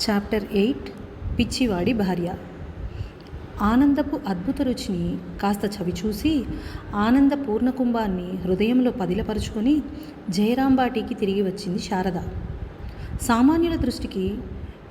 Chapter eight పిచ్చివాడి భార్య. ఆనందపు అద్భుత రుచిని కాస్త చవిచూసి ఆనంద పూర్ణకుంభాన్ని హృదయంలో పదిలపరుచుకొని జయరాంబాటికి తిరిగి వచ్చింది శారద. సామాన్యుల దృష్టికి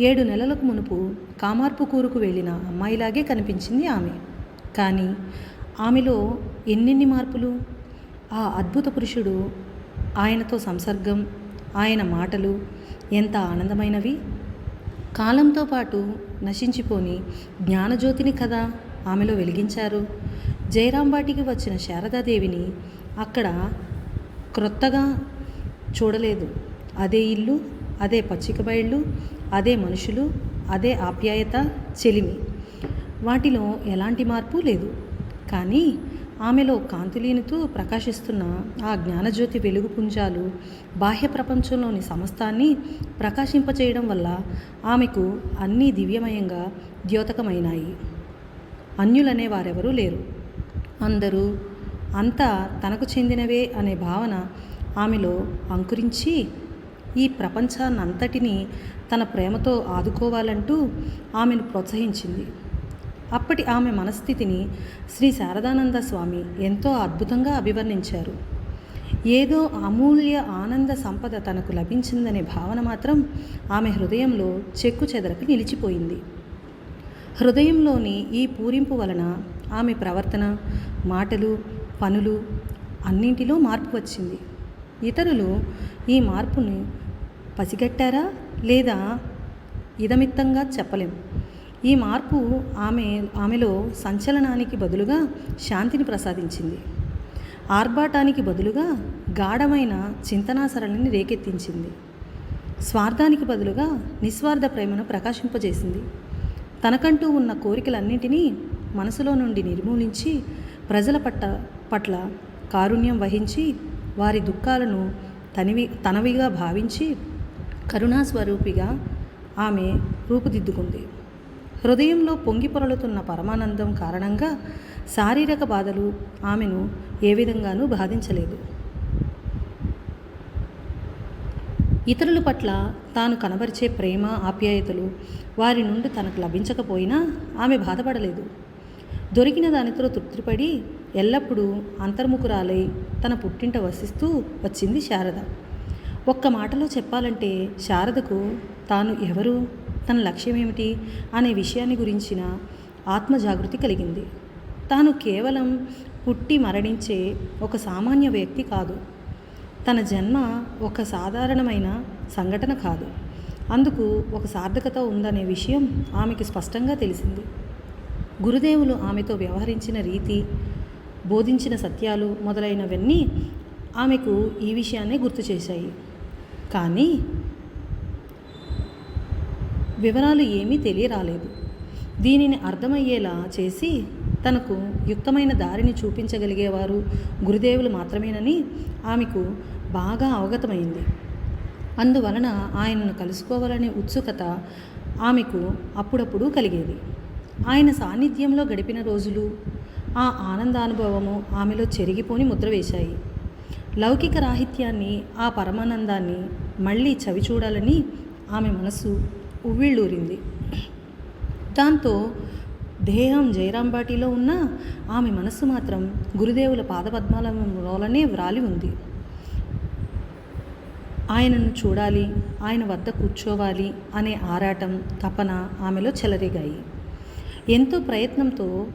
ఏడు నెలలకు మునుపు కామార్పుకూరుకు వెళ్ళిన అమ్మాయిలాగే కనిపించింది ఆమె. కానీ ఆమెలో ఎన్నెన్ని మార్పులు? ఆ అద్భుత పురుషుడు ఆయనతో సంసర్గం ఆయన మాటలు ఎంత ఆనందమైనవి? కాలంతో పాటు నశించిపోని జ్ఞానజ్యోతిని కదా ఆమెలో వెలిగించారు. జయరాంబాటికి వచ్చిన శారదాదేవిని అక్కడ క్రొత్తగా చూడలేదు. అదే ఇల్లు అదే పచ్చిక బయళ్ళు అదే మనుషులు అదే ఆప్యాయత చెలిమి. వాటిలో ఎలాంటి మార్పు లేదు. కానీ ఆమెలో కాంతులీనుతూ ప్రకాశిస్తున్న ఆ జ్ఞానజ్యోతి వెలుగు పుంజాలు బాహ్య ప్రపంచంలోని సమస్తాన్ని ప్రకాశింపచేయడం వల్ల ఆమెకు అన్నీ దివ్యమయంగా ద్యోతకమైనాయి. అన్యులనే వారెవరూ లేరు. అందరూ అంతా తనకు చెందినవే అనే భావన ఆమెలో అంకురించి ఈ ప్రపంచాన్నంతటినీ తన ప్రేమతో ఆదుకోవాలంటూ ఆమెను ప్రోత్సహించింది. అప్పటి ఆమె మనస్థితిని శ్రీ శారదానంద స్వామి ఎంతో అద్భుతంగా అభివర్ణించారు. ఏదో అమూల్య ఆనంద సంపద తనకు లభించిందనే భావన మాత్రం ఆమె హృదయంలో చెక్కు చెదరకు నిలిచిపోయింది. హృదయంలోని ఈ పూరింపు వలన ఆమె ప్రవర్తన మాటలు పనులు అన్నింటిలో మార్పు వచ్చింది. ఇతరులు ఈ మార్పుని పసిగట్టారా లేదా ఇదమిత్తంగా చెప్పలేం. ఈ మార్పు ఆమె ఆమెలో సంచలనానికి బదులుగా శాంతిని ప్రసాదించింది. ఆర్భాటానికి బదులుగా గాఢమైన చింతనాసరళిని రేకెత్తించింది. స్వార్థానికి బదులుగా నిస్వార్థ ప్రేమను ప్రకాశింపజేసింది. తనకంటూ ఉన్న కోరికలన్నింటినీ మనసులో నుండి నిర్మూలించి ప్రజల పట్ట పట్ల కారుణ్యం వహించి వారి దుఃఖాలను తనివి తనవిగా భావించి కరుణాస్వరూపిగా ఆమె రూపుదిద్దుకుంది. హృదయంలో పొంగి పొరలుతున్న పరమానందం కారణంగా శారీరక బాధలు ఆమెను ఏ విధంగానూ బాధించలేదు. ఇతరుల పట్ల తాను కనబరిచే ప్రేమ ఆప్యాయతలు వారి నుండి తనకు లభించకపోయినా ఆమె బాధపడలేదు. దొరికిన దానితో తృప్తిపడి ఎల్లప్పుడూ అంతర్ముఖురాలై తన పుట్టింట వసిస్తూ వచ్చింది శారద. ఒక్క మాటలో చెప్పాలంటే శారదకు తాను ఎవరు? తన లక్ష్యం ఏమిటి అనే విషయాన్ని గురించిన ఆత్మజాగృతి కలిగింది. తాను కేవలం పుట్టి మరణించే ఒక సామాన్య వ్యక్తి కాదు. తన జన్మ ఒక సాధారణమైన సంఘటన కాదు. అందుకు ఒక సార్థకత ఉందనే విషయం ఆమెకు స్పష్టంగా తెలిసింది. గురుదేవులు ఆమెతో వ్యవహరించిన రీతి బోధించిన సత్యాలు మొదలైనవన్నీ ఆమెకు ఈ విషయాన్నే గుర్తు చేశాయి. కానీ వివరాలు ఏమీ తెలియరాలేదు. దీనిని అర్థమయ్యేలా చేసి తనకు యుక్తమైన దారిని చూపించగలిగేవారు గురుదేవులు మాత్రమేనని ఆమెకు బాగా అవగతమైంది. అందువలన ఆయనను కలుసుకోవాలనే ఉత్సుకత ఆమెకు అప్పుడప్పుడు కలిగేది. ఆయన సాన్నిధ్యంలో గడిపిన రోజులు ఆ ఆనందానుభవము ఆమెలో చెరిగిపోని ముద్ర వేశాయి. లౌకిక రాహిత్యాన్ని ఆ పరమానందాన్ని మళ్ళీ చవి చూడాలని ఆమె మనసు ఉవ్విళ్ళూరింది. దాంతో దేహం జయరాంబాటిలో ఉన్న ఆమె మనస్సు మాత్రం గురుదేవుల పాదపద్మాల మూలనే వ్రాలి ఉంది. ఆయనను చూడాలి ఆయన వద్ద కూర్చోవాలి అనే ఆరాటం తపన ఆమెలో చెలరేగాయి. ఎంతో ప్రయత్నంతో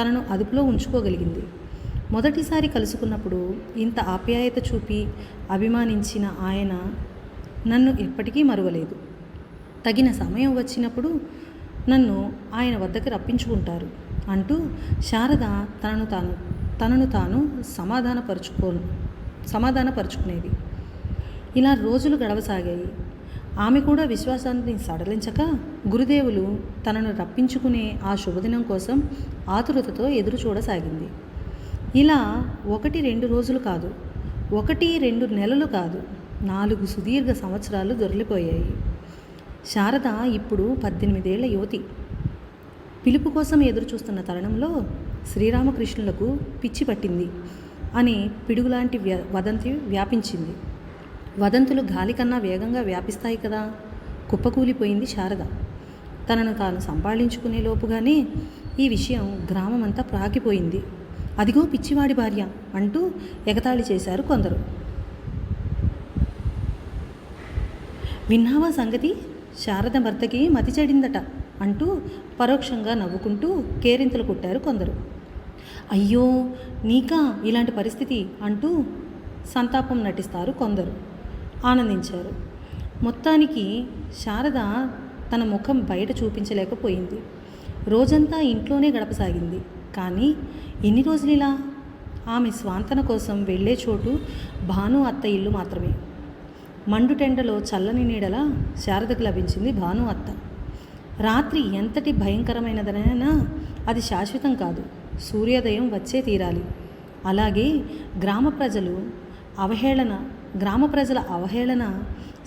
తనను అదుపులో ఉంచుకోగలిగింది. మొదటిసారి కలుసుకున్నప్పుడు ఇంత ఆప్యాయత చూపి అభిమానించిన ఆయన నన్ను ఎప్పటికీ మరువలేదు. తగిన సమయం వచ్చినప్పుడు నన్ను ఆయన వద్దకు రప్పించుకుంటారు అంటూ శారద తనను తాను తనను తాను సమాధానపరుచుకో సమాధానపరుచుకునేది. ఇలా రోజులు గడవసాగాయి. ఆమె కూడా విశ్వాసాన్ని సడలించక గురుదేవులు తనను రప్పించుకునే ఆ శుభదినం కోసం ఆతురతతో ఎదురు చూడసాగింది ఇలా ఒకటి రెండు రోజులు కాదు ఒకటి రెండు నెలలు కాదు నాలుగు సుదీర్ఘ సంవత్సరాలు దొరికిపోయాయి. శారద ఇప్పుడు పద్దెనిమిదేళ్ళ యువతి. పిలుపు కోసం ఎదురుచూస్తున్న తరుణంలో శ్రీరామకృష్ణులకు పిచ్చి పట్టింది అని పిడుగులాంటి వ్యా వదంతి వ్యాపించింది. వదంతులు గాలి కన్నా వేగంగా వ్యాపిస్తాయి కదా. కుప్పకూలిపోయింది శారద. తనను తాను సంపాదించుకునే లోపుగానే ఈ విషయం గ్రామమంతా ప్రాకిపోయింది అదిగో పిచ్చివాడి భార్య అంటూ ఎగతాళి చేశారు కొందరు. విన్నావా సంగతి? శారద భర్తకి మతి చెడిందట అంటూ పరోక్షంగా నవ్వుకుంటూ కేరింతలు కొట్టారు కొందరు. అయ్యో నీకా ఇలాంటి పరిస్థితి అంటూ సంతాపం నటిస్తారు కొందరు. ఆనందించారు. మొత్తానికి శారద తన ముఖం బయట చూపించలేకపోయింది. రోజంతా ఇంట్లోనే గడపసాగింది. కానీ ఎన్ని రోజులు ఇలా ఆమె స్వాంతన కోసం వెళ్ళే చోటు భాను అత్త ఇల్లు మాత్రమే. మండుటెండలో చల్లని నీడలా శారదకు లభించింది భాను అత్త. రాత్రి ఎంతటి భయంకరమైనదనైనా అది శాశ్వతం కాదు. సూర్యోదయం వచ్చే తీరాలి. అలాగే గ్రామ ప్రజలు అవహేళన గ్రామ ప్రజల అవహేళన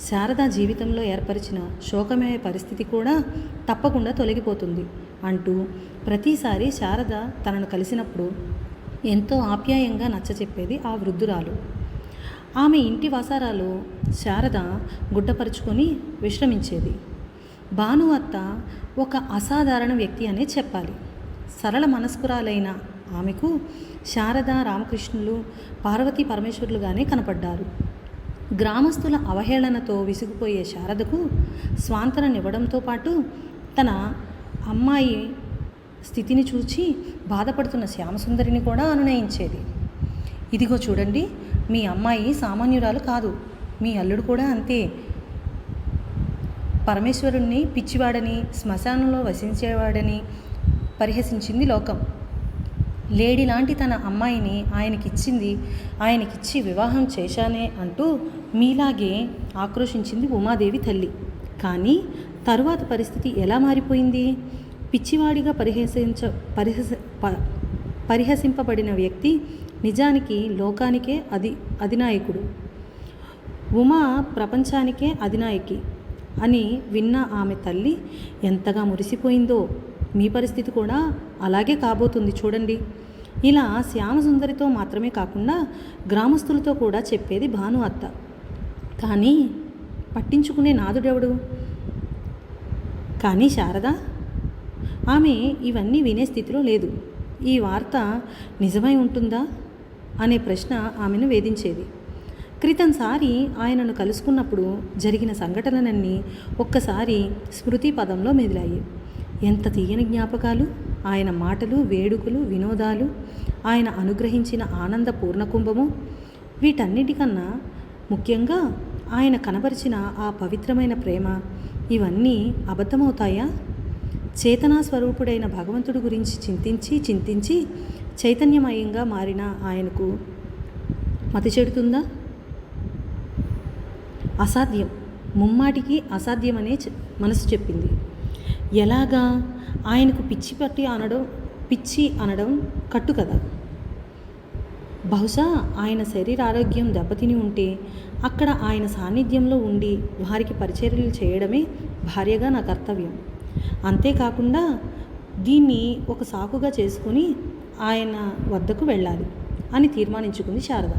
శారదా జీవితంలో ఏర్పరిచిన శోకమయ పరిస్థితి కూడా తప్పకుండా తొలగిపోతుంది అంటూ ప్రతిసారి శారద తనను కలిసినప్పుడు ఎంతో ఆప్యాయంగా నచ్చచెప్పేది ఆ వృద్ధురాలు. ఆమె ఇంటి వాసారాలు శారద గుడ్డపరుచుకొని విశ్రమించేది. భాను అత్త ఒక అసాధారణ వ్యక్తి అనే చెప్పాలి. సరళ మనస్కురాలైన ఆమెకు శారద రామకృష్ణులు పార్వతీ పరమేశ్వరులుగానే కనపడ్డారు. గ్రామస్తుల అవహేళనతో విసిగిపోయే శారదకు స్వాంతననివ్వడంతో పాటు తన అమ్మాయి స్థితిని చూచి బాధపడుతున్న శ్యామసుందరిని కూడా అనునయించేది. ఇదిగో చూడండి మీ అమ్మాయి సామాన్యురాలు కాదు. మీ అల్లుడు కూడా అంతే. పరమేశ్వరుణ్ణి పిచ్చివాడని శ్మశానంలో వసించేవాడని పరిహసించింది లోకం. లేడీ లాంటి తన అమ్మాయిని ఆయనకిచ్చింది ఆయనకిచ్చి వివాహం చేశానే అంటూ మీలాగే ఆక్రోషించింది ఉమాదేవి తల్లి. కానీ తరువాత పరిస్థితి ఎలా మారిపోయింది? పిచ్చివాడిగా పరిహసించ పరిహస ప- పరిహసింపబడిన వ్యక్తి నిజానికి లోకానికే అధి అధినాయకుడు. ఉమా ప్రపంచానికే అధినాయకి అని విన్న ఆమె తల్లి ఎంతగా మురిసిపోయిందో మీ పరిస్థితి కూడా అలాగే కాబోతుంది చూడండి. ఇలా శ్యామసుందరితో మాత్రమే కాకుండా గ్రామస్తులతో కూడా చెప్పేది భాను అత్త. కానీ పట్టించుకునే నాదుడెవడు? కానీ శారద? ఆమె ఇవన్నీ వినే స్థితిలో లేదు. ఈ వార్త నిజమై ఉంటుందా? అనే ప్రశ్న ఆమెను వేధించేది. క్రితంసారి ఆయనను కలుసుకున్నప్పుడు జరిగిన సంఘటనలన్నీ ఒక్కసారి స్మృతి పదంలో మెదిలాయి. ఎంత తీయని జ్ఞాపకాలు ఆయన మాటలు వేడుకలు వినోదాలు ఆయన అనుగ్రహించిన ఆనంద పూర్ణకుంభము వీటన్నిటికన్నా ముఖ్యంగా ఆయన కనబరిచిన ఆ పవిత్రమైన ప్రేమ ఇవన్నీ అబద్ధమవుతాయా? చేతనా స్వరూపుడైన భగవంతుడి గురించి చింతించి చింతించి చైతన్యమయంగా మారిన ఆయనకు మతి చెడుతుందా అసాధ్యం. ముమ్మాటికి అసాధ్యమనే మనసు చెప్పింది. ఎలాగా? ఆయనకు పిచ్చి పట్టి అనడం పిచ్చి అనడం కట్టు కదా. బహుశా ఆయన శరీర ఆరోగ్యం దెబ్బతిని ఉంటే అక్కడ ఆయన సాన్నిధ్యంలో ఉండి వారికి పరిచర్యలు చేయడమే భార్యగా నా కర్తవ్యం. అంతేకాకుండా దీన్ని ఒక సాకుగా చేసుకొని ఆయన వద్దకు వెళ్ళాలి అని తీర్మానించుకుంది శారద.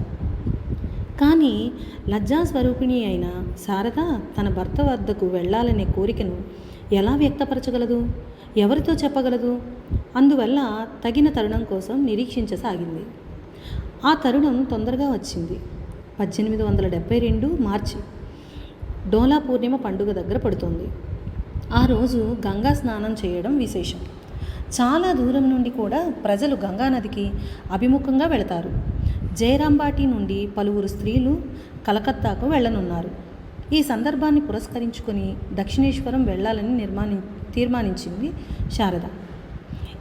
కానీ లజ్జా స్వరూపిణి అయిన శారద తన భర్త వద్దకు వెళ్ళాలనే కోరికను ఎలా వ్యక్తపరచగలదు? ఎవరితో చెప్పగలదు? అందువల్ల తగిన తరుణం కోసం నిరీక్షించసాగింది. ఆ తరుణం తొందరగా వచ్చింది. పద్దెనిమిది వందల డెబ్బై రెండు మార్చి డోలా పూర్ణిమ పండుగ దగ్గర పడుతోంది. ఆ రోజు గంగా స్నానం చేయడం విశేషం. చాలా దూరం నుండి కూడా ప్రజలు గంగా నదికి అభిముఖంగా వెళతారు. జయరాంబాటి నుండి పలువురు స్త్రీలు కలకత్తాకు వెళ్ళనున్నారు. ఈ సందర్భాన్ని పురస్కరించుకొని దక్షిణేశ్వరం వెళ్ళాలని నిర్మాణి తీర్మానించింది శారద.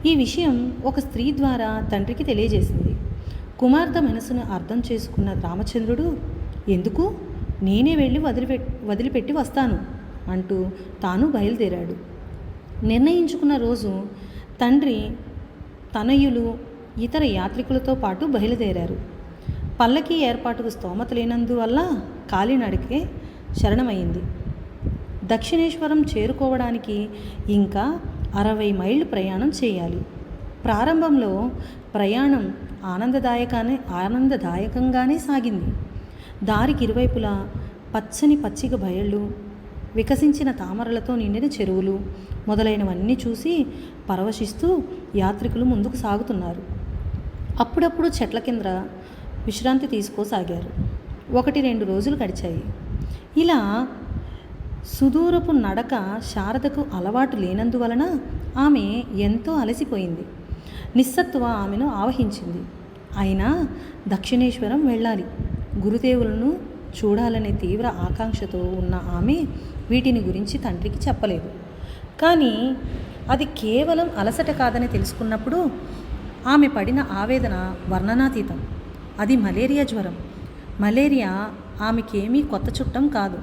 ఈ విషయం ఒక స్త్రీ ద్వారా తండ్రికి తెలియజేసింది. కుమార్తె మనసును అర్థం చేసుకున్న రామచంద్రుడు ఎందుకు? నేనే వెళ్ళి వదిలిపెట్టి వదిలిపెట్టి వస్తాను అంటూ తాను బయలుదేరాడు. నిర్ణయించుకున్న రోజు తండ్రి తనయులు ఇతర యాత్రికులతో పాటు బయలుదేరారు. పల్లకి ఏర్పాటుకు స్తోమత లేనందువల్ల కాలినడికే శరణమైంది. దక్షిణేశ్వరం చేరుకోవడానికి ఇంకా అరవై మైళ్ళు ప్రయాణం చేయాలి. ప్రారంభంలో ప్రయాణం ఆనందదాయకానే ఆనందదాయకంగానే సాగింది. దారికి ఇరువైపులా పచ్చని పచ్చిక బయళ్ళు వికసించిన తామరలతో నిండిన చెరువులు మొదలైనవన్నీ చూసి పరవశిస్తూ యాత్రికులు ముందుకు సాగుతున్నారు. అప్పుడప్పుడు చెట్ల కింద విశ్రాంతి తీసుకోసాగారు. ఒకటి రెండు రోజులు గడిచాయి. ఇలా సుదూరపు నడక శారదకు అలవాటు లేనందువలన ఆమె ఎంతో అలసిపోయింది. నిస్సత్వ ఆమెను ఆవహించింది. అయినా దక్షిణేశ్వరం వెళ్ళాలి. గురుదేవులను చూడాలనే తీవ్ర ఆకాంక్షతో ఉన్న ఆమె వీటిని గురించి తండ్రికి చెప్పలేదు. కానీ అది కేవలం అలసట కాదని తెలుసుకున్నప్పుడు ఆమె పడిన ఆవేదన వర్ణనాతీతం. అది మలేరియా జ్వరం. మలేరియా ఆమెకేమీ కొత్త చుట్టం కాదు.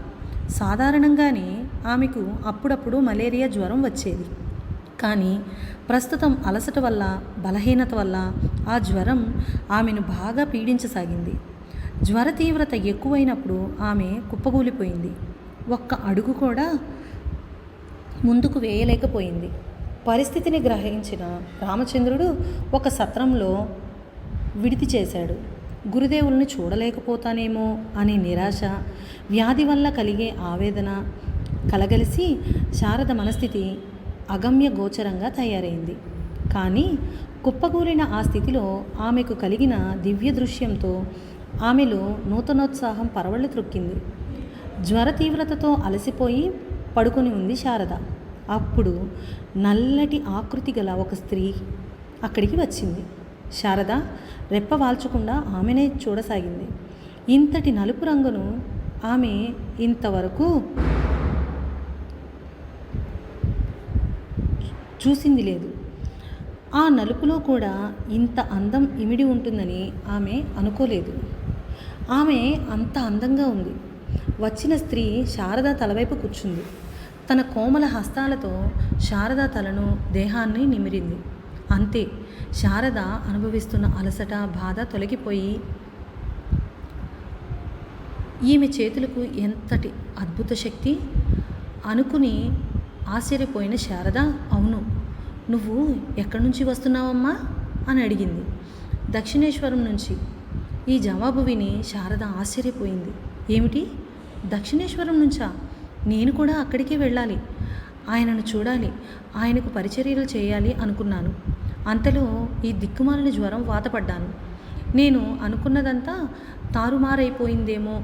సాధారణంగానే ఆమెకు అప్పుడప్పుడు మలేరియా జ్వరం వచ్చేది. కానీ ప్రస్తుతం అలసట వల్ల బలహీనత వల్ల ఆ జ్వరం ఆమెను బాగా పీడించసాగింది. జ్వర తీవ్రత ఎక్కువైనప్పుడు ఆమె కుప్పగూలిపోయింది ఒక్క అడుగు కూడా ముందుకు వేయలేకపోయింది. పరిస్థితిని గ్రహించిన రామచంద్రుడు ఒక సత్రంలో విడిది చేశాడు. గురుదేవుల్ని చూడలేకపోతానేమో అనే నిరాశ వ్యాధి వల్ల కలిగే ఆవేదన కలగలిసి శారద మనస్థితి అగమ్య గోచరంగా తయారైంది. కానీ కుప్పగూలిన ఆ స్థితిలో ఆమెకు కలిగిన దివ్య దృశ్యంతో ఆమెలో నూతనోత్సాహం పరవళ్ళు త్రొక్కింది. జ్వర తీవ్రతతో అలసిపోయి పడుకొని ఉంది శారద. అప్పుడు నల్లటి ఆకృతి గల ఒక స్త్రీ అక్కడికి వచ్చింది. శారద రెప్ప వాల్చకుండా ఆమెనే చూడసాగింది. ఇంతటి నలుపు రంగును ఆమె ఇంతవరకు చూసింది లేదు. ఆ నలుపులో కూడా ఇంత అందం ఇమిడి ఉంటుందని ఆమె అనుకోలేదు. ఆమె అంత అందంగా ఉంది. వచ్చిన స్త్రీ శారద తలవైపు కూర్చుంది. తన కోమల హస్తాలతో శారద తలను దేహాన్ని నిమిరింది. అంతే శారద అనుభవిస్తున్న అలసట బాధ తొలగిపోయి ఈమె చేతులకు ఎంతటి అద్భుత శక్తి? అనుకుని ఆశ్చర్యపోయిన శారద అవును నువ్వు ఎక్కడి నుంచి వస్తున్నావమ్మా? అని అడిగింది. దక్షిణేశ్వరం నుంచి. ఈ జవాబు విని శారద ఆశ్చర్యపోయింది. ఏమిటి? దక్షిణేశ్వరం నుంచా? నేను కూడా అక్కడికే వెళ్ళాలి. ఆయనను చూడాలి. ఆయనకు పరిచర్యలు చేయాలి అనుకున్నాను. అంతలో ఈ దిక్కుమాలిన జ్వరం వాతపడ్డాను. నేను అనుకున్నదంతా తారుమారైపోయిందేమో.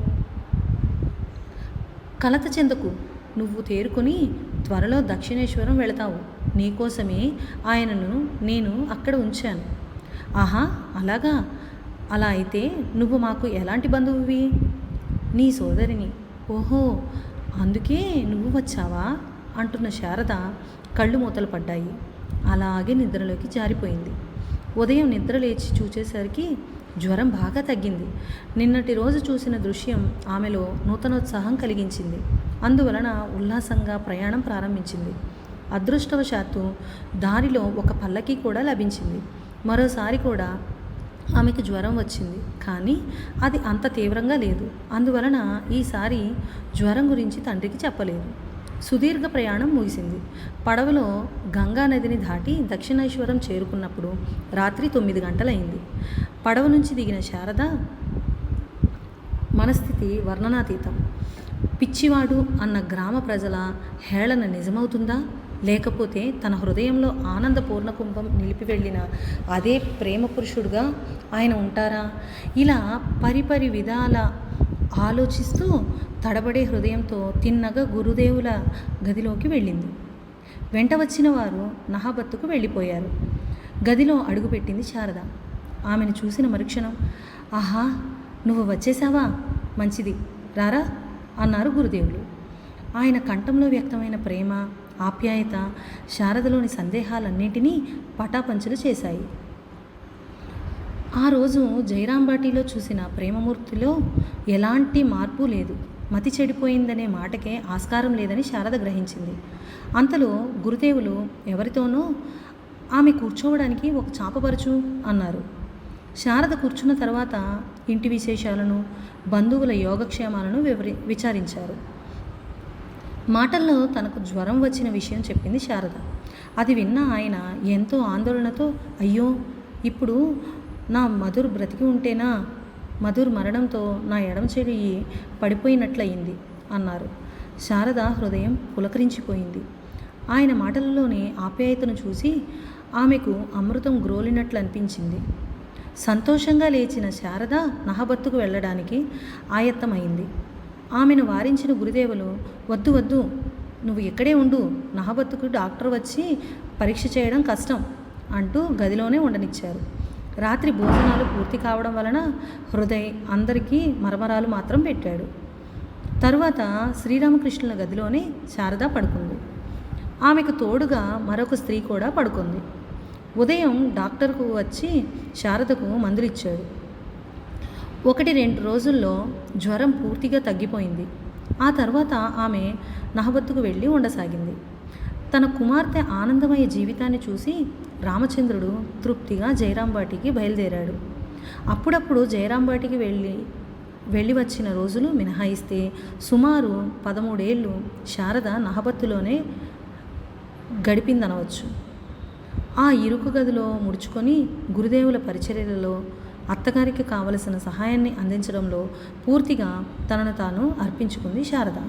కలత చెందకు. నువ్వు తేరుకొని త్వరలో దక్షిణేశ్వరం వెళతావు. నీకోసమే ఆయనను నేను అక్కడ ఉంచాను. ఆహా అలాగా? అలా అయితే నువ్వు మాకు ఎలాంటి బంధువువి? నీ సోదరిని. ఓహో అందుకే నువ్వు వచ్చావా? అంటున్న శారద కళ్ళు మూతలు పడ్డాయి. అలాగే నిద్రలోకి జారిపోయింది. ఉదయం నిద్ర లేచి చూచేసరికి జ్వరం బాగా తగ్గింది. నిన్నటి రోజు చూసిన దృశ్యం ఆమెలో నూతనోత్సాహం కలిగించింది. అందువలన ఉల్లాసంగా ప్రయాణం ప్రారంభించింది. అదృష్టవశాత్తు దారిలో ఒక పల్లకి కూడా లభించింది. మరోసారి కూడా ఆమెకు జ్వరం వచ్చింది. కానీ అది అంత తీవ్రంగా లేదు. అందువలన ఈసారి జ్వరం గురించి తండ్రికి చెప్పలేదు. సుదీర్ఘ ప్రయాణం ముగిసింది. పడవలో గంగా నదిని దాటి దక్షిణేశ్వరం చేరుకున్నప్పుడు రాత్రి తొమ్మిది గంటలైంది. పడవ నుంచి దిగిన శారద మనస్థితి వర్ణనాతీతం. పిచ్చివాడు అన్న గ్రామ ప్రజల హేళన నిజమవుతుందా? లేకపోతే తన హృదయంలో ఆనంద పూర్ణకుంభం నిలిపి వెళ్ళిన అదే ప్రేమ పురుషుడుగా ఆయన ఉంటారా? ఇలా పరిపరి విధాల ఆలోచిస్తూ తడబడే హృదయంతో తిన్నగా గురుదేవుల గదిలోకి వెళ్ళింది. వెంట వచ్చిన వారు నహాబత్తుకు వెళ్ళిపోయారు. గదిలో అడుగుపెట్టింది శారద. ఆమెను చూసిన మరుక్షణం. ఆహా నువ్వు వచ్చేసావా మంచిది. రారా అన్నారు గురుదేవులు. ఆయన కంఠంలో వ్యక్తమైన ప్రేమ ఆప్యాయత శారదలోని సందేహాలన్నింటినీ పటాపంచలు చేశాయి. ఆ రోజు జైరాంబాటిలో చూసిన ప్రేమమూర్తిలో ఎలాంటి మార్పు లేదు. మతి చెడిపోయిందనే మాటకే ఆస్కారం లేదని శారద గ్రహించింది. అంతలో గురుదేవులు ఎవరితోనో ఆమె కూర్చోవడానికి ఒక చాపపరచు అన్నారు. శారద కూర్చున్న తర్వాత ఇంటి విశేషాలను బంధువుల యోగక్షేమాలను వివరి విచారించారు. మాటల్లో తనకు జ్వరం వచ్చిన విషయం చెప్పింది శారద. అది విన్న ఆయన ఎంతో ఆందోళనతో అయ్యో ఇప్పుడు నా మధుర్ బ్రతికి ఉంటేనా? మధుర్ మరణంతో నా ఎడమ చెయ్యి పడిపోయినట్లయింది అన్నారు. శారద హృదయం పులకరించిపోయింది. ఆయన మాటలలోనే ఆప్యాయతను చూసి ఆమెకు అమృతం గ్రోలినట్లు అనిపించింది సంతోషంగా లేచిన శారద నహబత్తుకు వెళ్ళడానికి ఆయత్తమైంది. ఆమెను వారించిన గురుదేవులు వద్దు వద్దు నువ్వు ఇక్కడే ఉండు నహబత్తుకు డాక్టర్ వచ్చి పరీక్ష చేయడం కష్టం అంటూ గదిలోనే ఉండనిచ్చారు. రాత్రి భోజనాలు పూర్తి కావడం వలన హృదయ్ అందరికీ మరమరాలు మాత్రం పెట్టాడు. తరువాత శ్రీరామకృష్ణుల గదిలోనే శారద పడుకుంది. ఆమెకు తోడుగా మరొక స్త్రీ కూడా పడుకుంది. ఉదయం డాక్టర్కు వచ్చి శారదకు మందులిచ్చాడు. ఒకటి రెండు రోజుల్లో జ్వరం పూర్తిగా తగ్గిపోయింది. ఆ తర్వాత ఆమె నహబత్తుకు వెళ్ళి ఉండసాగింది. తన కుమార్తె ఆనందమయ జీవితాన్ని చూసి రామచంద్రుడు తృప్తిగా జయరాంబాటికి బయలుదేరాడు. అప్పుడప్పుడు జయరాంబాటికి వెళ్ళి వెళ్ళి వచ్చిన రోజులు మినహాయిస్తే సుమారు పదమూడేళ్ళు శారద నహబత్తులోనే గడిపిందనవచ్చు. ఆ ఇరుకు గదిలో ముడుచుకొని గురుదేవుల పరిచర్యలలో అత్తగారికి కావలసిన సహాయాన్ని అందించడంలో పూర్తిగా తనను తాను అర్పించుకుంది శారద.